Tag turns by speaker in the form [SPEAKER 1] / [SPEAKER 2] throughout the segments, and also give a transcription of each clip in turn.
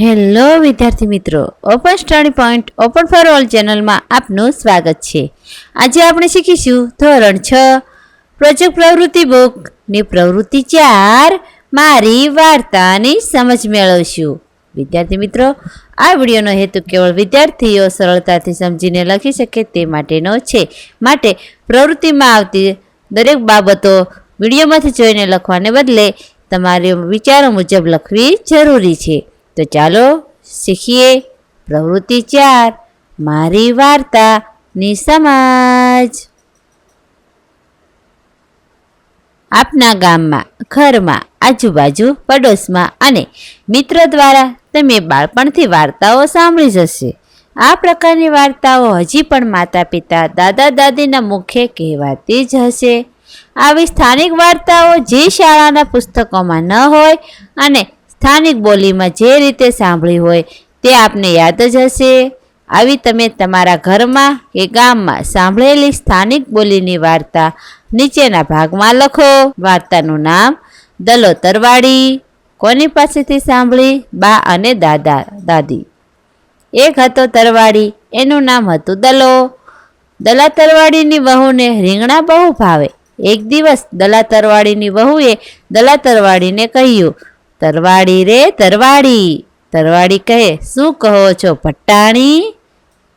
[SPEAKER 1] Hello વિદ્યાર્થી મિત્રો open study point open for all ચેનલમાં આપનું સ્વાગત છે. આજે આપણે શીખીશું ધોરણ છ પ્રોજેક્ટ પ્રવૃત્તિ બુકની પ્રવૃત્તિ ચાર, મારી વાર્તાની સમજ મેળવશું. વિદ્યાર્થી મિત્રો, આ વિડીયોનો હેતુ કેવળ વિદ્યાર્થીઓ સરળતાથી સમજીને લખી શકે તે માટેનો છે. માટે પ્રવૃત્તિમાં આવતી દરેક બાબતો વિડીયોમાંથી જોઈને લખવાને બદલે તમારે વિચારો મુજબ લખવી જરૂરી છે. તો ચાલો શીખીએ પ્રવૃત્તિ ચાર, મારી વાર્તાની સમાજ. આપના ગામમાં, ઘરમાં, આજુબાજુ, પડોશમાં અને મિત્ર દ્વારા તમે બાળપણથી વાર્તાઓ સાંભળી જશે. આ પ્રકારની વાર્તાઓ હજી પણ માતા પિતા દાદા દાદીના મુખે કહેવાતી જ હશે. આવી સ્થાનિક વાર્તાઓ જે શાળાના પુસ્તકોમાં ન હોય અને સ્થાનિક બોલીમાં જે રીતે સાંભળી હોય તે આપને યાદ જ હશે. આવી તમે તમારા ઘરમાં કે ગામમાં સાંભળેલી સ્થાનિક બોલીની વાર્તા નીચેના ભાગમાં લખો. વાર્તાનું નામ દલો તરવાડી કોની પાસેથી સાંભળી? બા અને દાદા, દાદી. એક હતો તરવાડી, એનું નામ હતું દલો. દલા તરવાડીની વહુને રીંગણા બહુ ભાવે. એક દિવસ દલા તરવાડીની વહુએ દલા તરવાડીને કહ્યું તરવાડી રે તરવાડી. તરવાડી કહે, શું કહો છો પટ્ટાણી?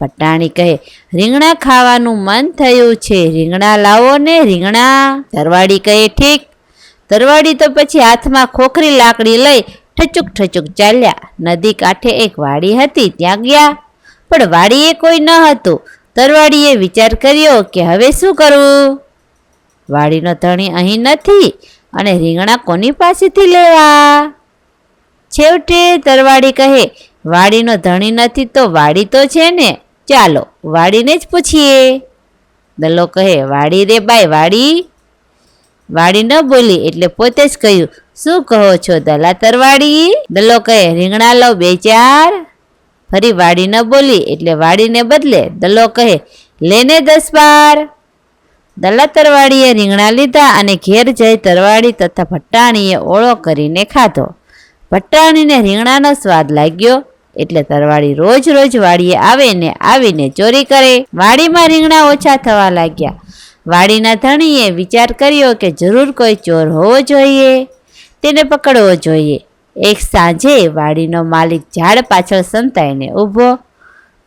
[SPEAKER 1] પટ્ટાણી કહે, રીંગણા ખાવાનું મન થયું છે. રીંગણા લાવો ને રીંગણા. તરવાડી કહે, ઠીક. તરવાડી તો પછી હાથમાં ખોખરી લાકડી લઈ ઠચુક ઠચુક ચાલ્યા. નદી કાંઠે એક વાડી હતી, ત્યાં ગયા. પણ વાડીએ કોઈ ન હતું. તરવાડીએ વિચાર કર્યો કે હવે શું કરવું વાડીનો ધણી અહીં નથી. અને રીંગણા કોની પાસેથી લેવા? છેવટે તરવાડી કહે, વાડીનો ધણી નથી તો વાડી તો છે ને? ચાલો, વાડીને જ પૂછીએ. દલો કહે, વાડી રે બાય વાડી? વાડી ન બોલી એટલે પોતે જ કહ્યું, શું કહો છો દલા તરવાડી? દલો કહે, રીંગણા લવ બે ચાર. ફરી વાડી ન બોલી એટલે વાડીને બદલે દલો કહે, લેને દસ બાર. દલા તરવાડીએ રીંગણા લીધા અને ઘેર જઈ તરવાડી તથા ભટ્ટાણીએ ઓળો કરીને ખાધો. ભટ્ટાણીને રીંગણાનો સ્વાદ લાગ્યો એટલે તરવાડી રોજ રોજ વાડીએ આવે ને આવીને ચોરી કરે. વાડીમાં રીંગણા ઓછા થવા લાગ્યા. વાડીના ધણીએ વિચાર કર્યો કે જરૂર કોઈ ચોર હોવો જોઈએ. તેને પકડવો જોઈએ. એક સાંજે વાડીનો માલિક ઝાડ પાછળ સંતાઈને ઊભો.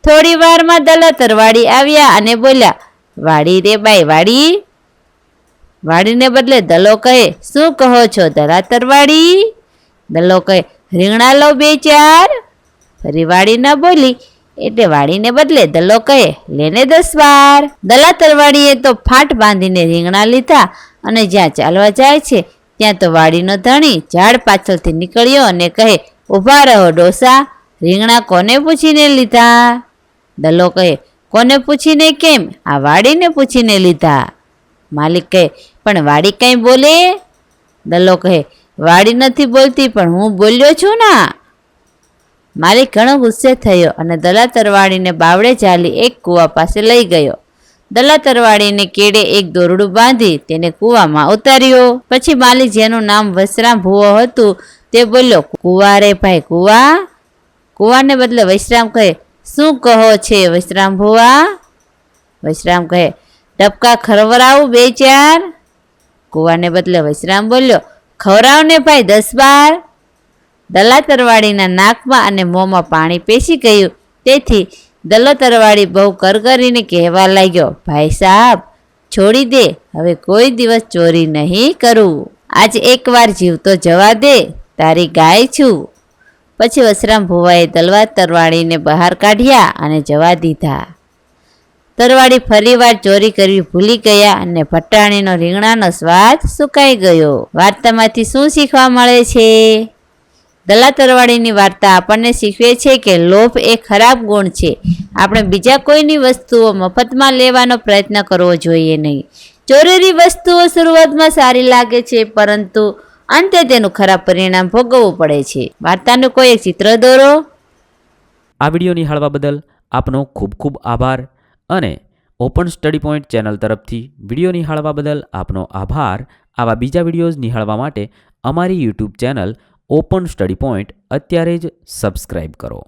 [SPEAKER 1] થોડી વારમાં દલા તરવાડી આવ્યા અને બોલ્યા વાડી રે બાઈ, વાડી? વાડીને બદલે દલો કહે, શું કહો છો ધરાતર વાડી દલો કહે, રીંગણા લો બે ચાર. ફરી વાડી ન બોલી, એટલે વાડીને બદલે દલો કહે, લેને દસ બાર દલાતર તરવાડીએ તો ફાટ બાંધીને રીંગણા લીધા અને જ્યાં ચાલવા જાય છે, ત્યાં તો વાડીનો ધણી ઝાડ પાછળથી નીકળ્યો અને કહે, ઊભા રહો ડોસા, રીંગણા કોને પૂછીને લીધા? દલો કહે કોને પૂછીને કેમ? આ વાડીને પૂછીને લીધા. માલિક કહે, પણ વાડી કંઈ બોલે? દલો કહે, વાડી નથી બોલતી, પણ હું બોલ્યો છું ના. માલિક ઘણો ગુસ્સે થયો અને દલા તરવાડીને બાવડે ઝાલી એક કૂવા પાસે લઈ ગયો. દલા તરવાડીને કેડે એક દોરડું બાંધી તેને કૂવામાં ઉતાર્યો. પછી માલિક જેનું નામ વસરામ ભૂવો હતું, તે બોલ્યો, કુવા રે ભાઈ, કૂવા. કુવાને બદલે વૈશ્રામ કહે શું કહો છે વૈશ્રામ ભૂવા? વૈશ્રામ કહે, ટપકા ખરવરાવું બે ચાર. કુવાને બદલે વૈશ્રામ બોલ્યો, ખવરાવને ભાઈ દસ બાર. દલા તરવાડીના નાકમાં અને મોંમાં પાણી પેસી ગયું. તેથી દલો તરવાડી બહુ કરકરીને કહેવા લાગ્યો, ભાઈ સાહેબ, છોડી દે, હવે કોઈ દિવસ ચોરી નહીં કરું. આજ એકવાર જીવતો જવા દે. તારી ગાય છું. પછી વસરામ ભુવાએ દલવા તરવાડીને બહાર કાઢ્યા અને જવા દીધા. તરવાડી ફરીવાર ચોરી કરવી ભૂલી ગયા અને ભટ્ટાણીનો રીંગણાનો સ્વાદ સુકાઈ ગયો. વાર્તામાંથી શું શીખવા મળે છે? દલા તરવાડીની વાર્તા આપણને શીખવે છે કે લોભ એ ખરાબ ગુણ છે. આપણે બીજા કોઈની વસ્તુઓ મફતમાં લેવાનો પ્રયત્ન કરવો જોઈએ નહીં. ચોરેલી વસ્તુઓ શરૂઆતમાં સારી લાગે છે, પરંતુ અંતે તેનું ખરાબ પરિણામ ભોગવવું પડે છે. વાર્તાનું કોઈ એક ચિત્ર દોરો.
[SPEAKER 2] આ વીડિયો નિહાળવા બદલ આપનો ખૂબ ખૂબ આભાર અને ઓપન સ્ટડી પોઈન્ટ ચેનલ તરફથી વીડિયો નિહાળવા બદલ આપનો આભાર. આવા બીજા વિડીયોઝ નિહાળવા માટે અમારી YouTube channel open study point અત્યારે જ સબસ્ક્રાઈબ કરો.